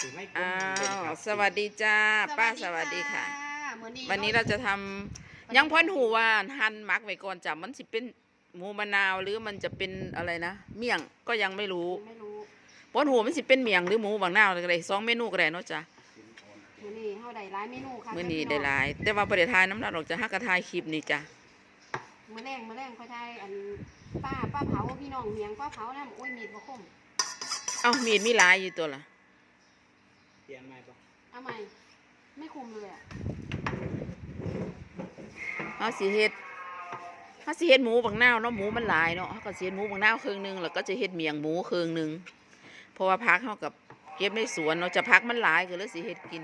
ถือไม่เป็นอ้าเป็นควรับสวัสดีจ้า ป้าสวัสดีค่ะมื้อนี้วันนี้เราจะทำยังพ้นหูว่าหั่นหมักไว้ก่อนจ้ะมันสิเป็นหมูมะนาวหรือมันจะเป็นอะไรนะเมี่ยงก็ยังไม่รู้ไม่รู้พ้นหูมันสิเป็นเมี่ยงหรือหมูบางนาวอะไรสองเมนูก็ได้เนาะจ้ะมื้อนี้เฮาได้หลายเมนูค่ะมื้อนี้ได้หลาย แต่ว่าประเดี๋ยวทายน้ำหนักออกจะฮักกระทายคลิปนี่จ้ะมื้อแรงมื้อแรงค่อยทายอันป้าป้าเผาพี่น้องเมียงป้าเผานำโอ้ยมีดบ่คมเอ้ามีดมีหลายอยู่ตัวละ เปลี่ยนใหม่ปะเอาใหม่ ไม่คุมเลยอะเฮาสิเฮ็ดเฮาสิเฮ็ดหมูบางนาวเนาะหมูมันหลายเนาะเฮาก็สิเฮ็ดหมูบางนาวครึ่งหนึงแล้วก็จะเฮ็ดเมี่ยงหมูครึ่งหนึงเพราะว่าพักเฮากับเก็บในสวนเนาะจะพักมันหลายก็เลยสิเฮ็ดกิน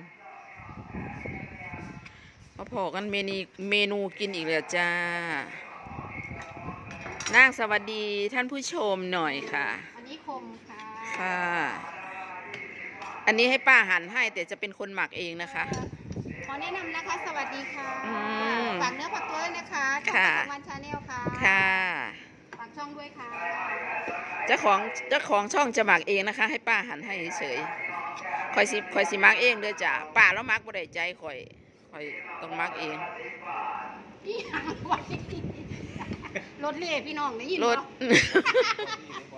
มาพอกันเมนูเมนูกินอีกแล้วจ้านางสวัสดีท่านผู้ชมหน่อยค่ะ อันนี้คมค่ะค่ะ อันนี้ให้ป้าหั่นให้แต่จะเป็นคนหมักเองนะคะ ขอแนะนำนะคะ สวัสดีค่ะอืมฝากเนื้อฝากตัวด้วยนะคะช่องค่ะปัจจุบันชาแนลค่ะค่ะ ฝากช่องด้วยค่ะเจ้าของเจ้าของช่องจะหมักเองนะคะ ให้ป้าหั่นให้เฉยๆคอยสิคอยสิหมักเองเด้อจ้ะป้าแล้วหมักบ่ได้ใจคอยคอยต้องหมักเองอีหยังไว้รถเล่พี่น้องได้ยินรบ่ถนี่เดี๋ยว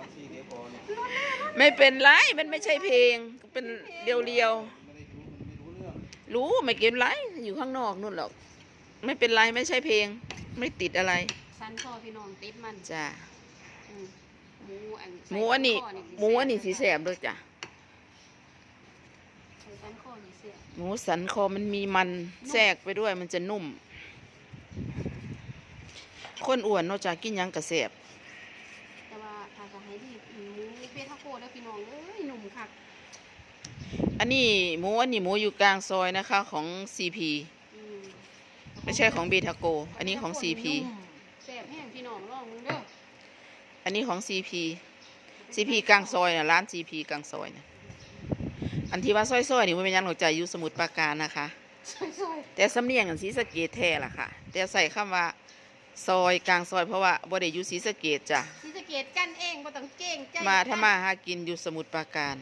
ไม่เป็นไรมันไม่ใช่เพลง เป็นเรียวไม่ได้รู้มันไม่รู้เรื่องๆรู้ไม่เก็บไรอยู่ข้างนอกนู่นหรอก ไม่เป็นไรไม่ใช่เพลง ไม่ติดอะไรสันคอพี่น้องติดมันจ้ะอืมหมูอันหมูอันนี้ใส่สัคหมูอันนี้สีแสบด้วยจ้ะใส่สันคอนี่เสียหมูสันคอมันมีมันแทรกไปด้วยมันจะนุ่ม คนอ้วนเนอกจากกินหยังกระแสบแต่ว่าถ้าจะให้ดี หมูเบทาโกแล้วพี่น้องเอ้ยหนุ่มคักอันนี้หมูอันนี้หมูอยู่กลางซอยนะคะของ CP อืมไม่ใช่ของเบทาโก อันนี้ของ CP แซ่บแห้งพี่น้องลองมึงเด้ออันนี้ของ CP CP กลางซอยนะร้าน CP กลางซอยนะอันที่ว่าซอยๆนี่มันเป็นหยังหนอกใจอยู่สมุทรปราการนะคะซอยแต่สำเนียงอันศรีสะเกดแท้ล่ะค่ะ แต่ใส่คำว่าซอยกลางซอยเพราะว่าบ่ได้อยู่ศรีสะเกดจ้ะๆที่จะ เกตกันเองบ่ต้องเก่งใจมาถ้ามาหากินอยู่สมุทรปราการ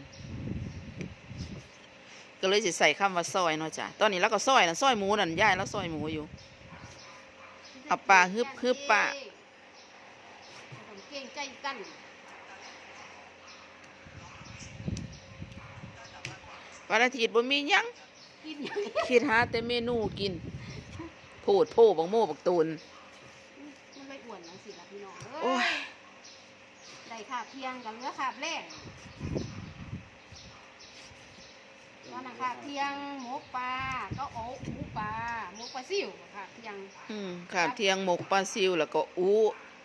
ก็เลยจะใส่คำว่าซอยเนาะจ้ะตอนนี้เราก็ซอยนะซอยหมูนั่นย่ายแล้วซอยหมูอยู่เอาปลาฮึบฮึบปลาบ่ต้องเก่งใจกันวันอาทิตย์บ่มีหยังกินหยังคิดหาแต่เมนูกินพูดโพ่บักโม่บักตูนมันเลยอ้วนจังซี่ล่ะพี่น้องโอ้เอ้ยย ได้ขาบเที่ยงกับเหลือขาบแรกตอนนั้นขาบเที่ยงหมกปลาก็โอ๊หมูปลาหมกปลาซิ่วขาบเที่ยงอืมข้าวเที่ยงหมกปลาซิวแล้วก็อู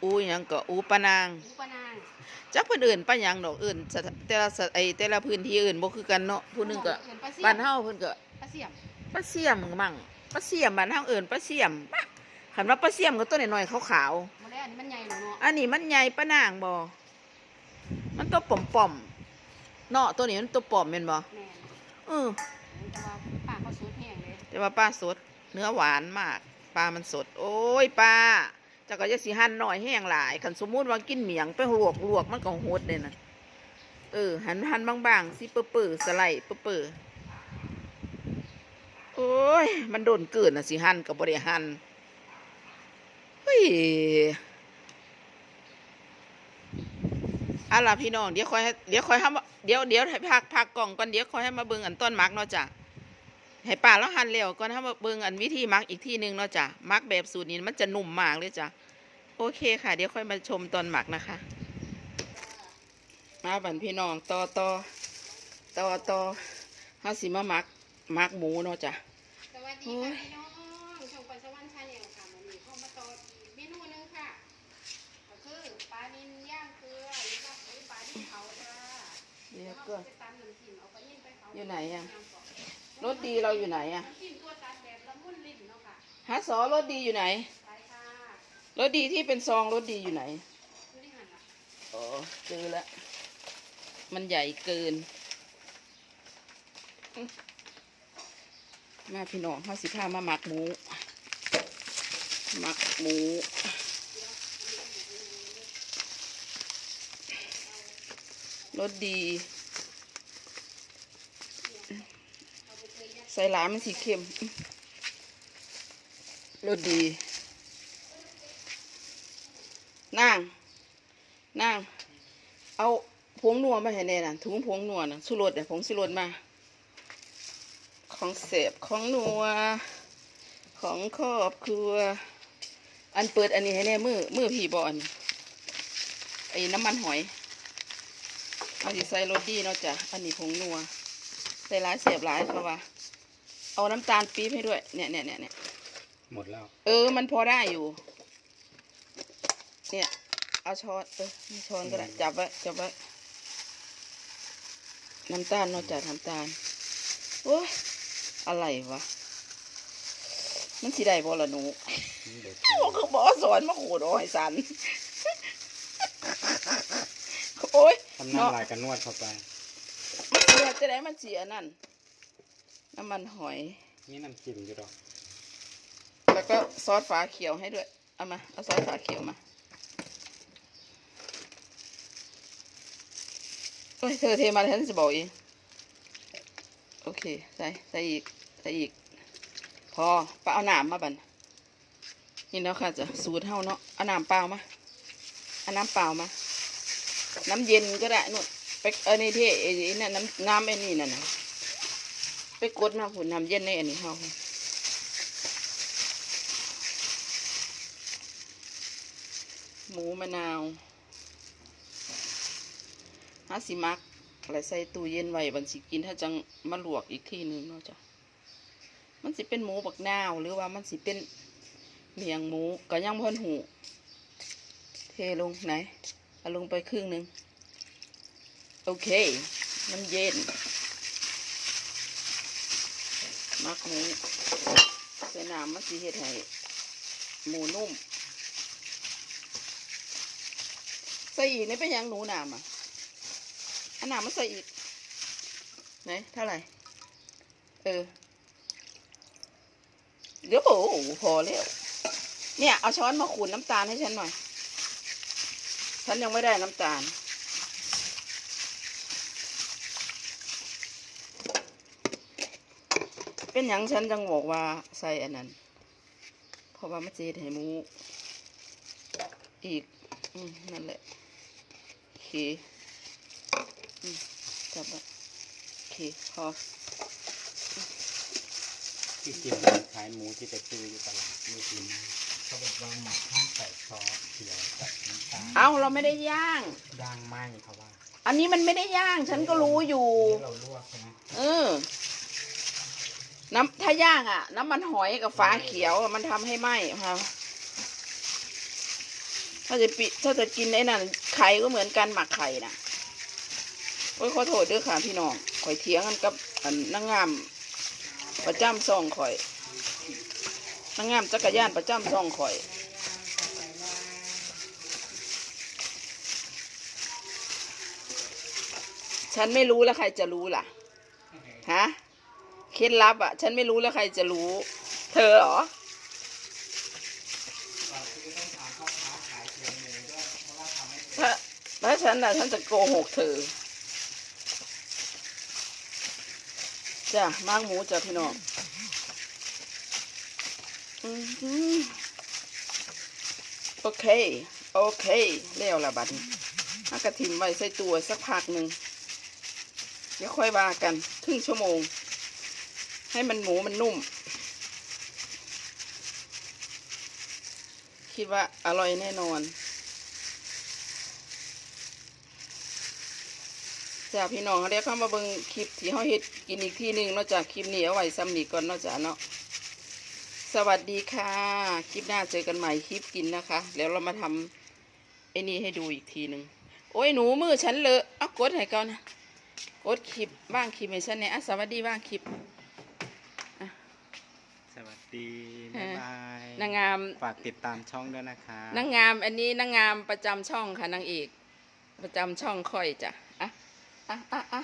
อูหยังก็อูปลานางหมูปลานางจักเพิ่นเอื่นป้าหยังดอกเอื่นสถแต่ละสถไอแต่ละพื้นที่อื่นบ่คือกันเนาะผู้หนึงก็เอิ้ปลาเสี่ยมบ้านเฮาเพิ่นก็ปลาเสี่ยมปลาเสี่ยมมั่งปลาเสี่ยมบ้านเฮาเอิ้นปลาเสี่ยมปะคันว่าปลาเสี่ยมก็ตัวน้อยๆขาวมาแล้วอันนี้มันใหญ่แล้วเนาะๆอันนี้มันใหญ่ปะนางบ่ มันตัวป่อมๆเนาะตัวนี้มันตัวป่อมแม่นบ่แม่นเออแต่ว่าปลาเขาสูตรแห้งเลยแต่ว่าปลาสด เนื้อหวานมากปลามันสด โอ้ยปลาเจ้าก็จะสิหั่นน้อยแห้งหลายคันสมมุติว่ากินเหมียงไปลวกลวกมันก็โหดเลยนะเออหั่นหั่นบางๆสิเปื่อๆสไลด์เปื่อๆโอ้ยมันโดนเกินน่ะสิหันกับบริหันเฮ้ยเอาล่ะพี่น้องเดี๋ยวคอยให้เดี๋ยวคอยให้มาเดี๋ยวเดี๋ยวให้พักพักกล่องก่อนเดี๋ยวคอยให้มาเบิ่งอันต้นมักเนาะจ้ะให้ป่าแล้วหั่นแล้วก่อนให้มาเบิ่งอันวิธีมักอีกที่หนึ่งเนาะจ้ะมักแบบสูตรนี้มันจะนุ่มมากเลยจ้ะโอเคค่ะ เดี๋ยวค่อยมาชมตอนหมักนะคะ มาบันพี่น้องต่อต่อต่อต่อเฮาสิมามักมักหมูเนาะจ้ะสวัสดีค่ะพี่น้องช่องปันสวรรค์ชาแนลค่ะวันนี้เข้ามาต่ออีกเมนูหนึงค่ะก็คือปลานิลย่างเกลือหรือว่าหรือปลานิลเผาจ้า เดี๋ยวเราก็จะตำน้ำจิ้มเอาปลานิลไปเผาอยู่ไหนอะรถดีเราอยู่ไหนอะน้ำจิ้มตัวตัดแบบละมุนลิ้นเนาะค่ะหาสอรถดีอยู่ไหนไปค่ะรถดีที่เป็นซองรถดีอยู่ไหนดูดิหันละอ๋อเจอแล้วมันใหญ่เกิน มาพี่น้องเขาสิพามาหมักหมูหมักหมูรสดี ส่หลายมันสีเค็มรสดี นาง นาง เอาผงนัวมาให้แน่น่ะถุงผงนัวน่ะสุรสเดี๋ยผงสุรสมา ของเสพของนัว ของครอบครัว อันเปิดอันนี้ให้แน่มือมือผีบอลไอ้น้ำมันหอย เอาสิใส่รสดีเนาะจ้ะ อันนี้ผงนัว ใส่หลายเสียบหลายเขาว่า เอาน้ำตาลปี๊บให้ด้วย เนี่ยเนี่ยเนี่ยเนี่ยหมดแล้ว เออ มันพอได้อยู่ เนี่ย เอาช้อนเออไม่ช้อนก็ได้ จับไว้จับไว้น้ำตาลเนอกจากน้ำตาลโอ้ยอะไรวะ มันสิได้บ่ละหนูเดี๋ยวบอกคือบอกสอนมาโขดอ้อยสัน โอ้ยทำเนาะน้ำลายกันนวดเข้าไปมันเสียจะได้มันเสียนั่น น้ำมันหอย นี่น้ำจิ้มอยู่ดอก แล้วก็ซอสฝาเขียวให้ด้วย เอามา เอาซอสฝาเขียวมาเฮ้ย เธอเทมาแล้วฉันจะบอกเองโอเค ใส่ ใส่อีก ใส่อีก พอปเอาน้ำมาบันนี่แล้วค่ะจะสูตรเท่าเนาะ เอาน้ำเปล่ามา เอาน้ำเปล่ามา น้ำเย็นก็ได้นู่นไปเออนี่ที่ไอ้นี่นน้ำน้ำไอ้นี่นั่นนะ ไปกดมาผุนน้ำเย็นในอันนี้เฮาหมูมะนาวฮาสิมักอะไรใส่ตู้เย็นไว้บันสิกินถ้าจังมาลวกอีกทีหนึงเนาะจ้ะมันสิเป็นหมูบักนาวหรือว่ามันสิเป็นเมียงหมูก็ยังพ่นหู เทลงไหนเอาลงไปครึ่งหนึ่งโอเคน้ำเย็น มักหมูใส่น้ำมันสิเฮ็ดให้หมูนุ่ม ใส่อีกนี่เป็นยังหนูน้ำอะอันน้ำมันใส่อีกไหนเท่าไหร่ เออเดี๋ยวโอ้โหพอแล้ว เนี่ย เอาช้อนมาขูดน้ำตาลให้ฉันหน่อย ฉันยังไม่ได้น้ำตาล เป็นหยังฉันจังบอกว่าใส่อันนั้น เพราะว่ามันจะเฮ็ดให้หมูอีกอืมนั่นแหละโอเคอืมจับไว้โอเคพอที่กินขายหมูที่ไปซื้ออยู่ตลาดไม่กินเขาบอกว่าหมักข้างใส่ซอสเขียวกับน้ำตาลเอาเราไม่ได้ย่าง ย่างไหมเขาว่า อันนี้มันไม่ได้ย่าง ฉันก็รู้อยู่ที่เราลวกใช่ไหมเออ น้ำถ้าย่างอะ น้ำมันหอยกับฟ้าเขียวมันทำให้ไหม้ครับถ้าจะปิถ้าจะกินไอ้นั่นไข่ก็เหมือนกันหมักไข่น่ะโอ้ยขอโทษด้วยค่ะพี่น้องข่อยเถียงกันกับนางงามประจำซองข่อยนางงามจักรยานประจำซองข่อยฉันไม่รู้แล้วใครจะรู้ล่ะ ฮะ เคล็ดลับอะ ฉันไม่รู้แล้วใครจะรู้ เธอเหรอถ้าถ้าฉันน่ะ ฉันจะโกหกเธอจ้ะมากหมูจ้ะพี่น้องอือหือโอเค โอเคแล้วละบัดนี้กระถิ่มไว้ใส่ตัวสักพักหนึ่งเดี๋ยวค่อยว่ากันครึ่งชั่วโมง ให้มันหมูมันนุ่ม คิดว่าอร่อยแน่นอนจ้าพี่น้องเดี๋ยวเข้ามาเบิ่งคลิปที่เขาเฮ็ดกินอีกทีหนึ่งเนอกจากคลิปนี้เอาไว้ซ้ำนี้ก่อนเนอกจากเนาะสวัสดีค่ะ คลิปหน้าเจอกันใหม่คลิปกินนะคะ แล้วเรามาทำไอ้นี่ให้ดูอีกทีหนึ่งโอ้ยหนูมือฉันเลอะเอากดให้ก่อนนะกดคลิปบ้างคลิปให้ฉันเนี่ยอะสวัสดีบ้างคลิป วัสดีเอบ๊ายอบายนางงาม ฝากติดตามช่องด้วยนะคะนางงามอันนี้นางงามประจำช่องค่ะนางเอก ประจำช่องค่อยจ้ะอะอะอะอะ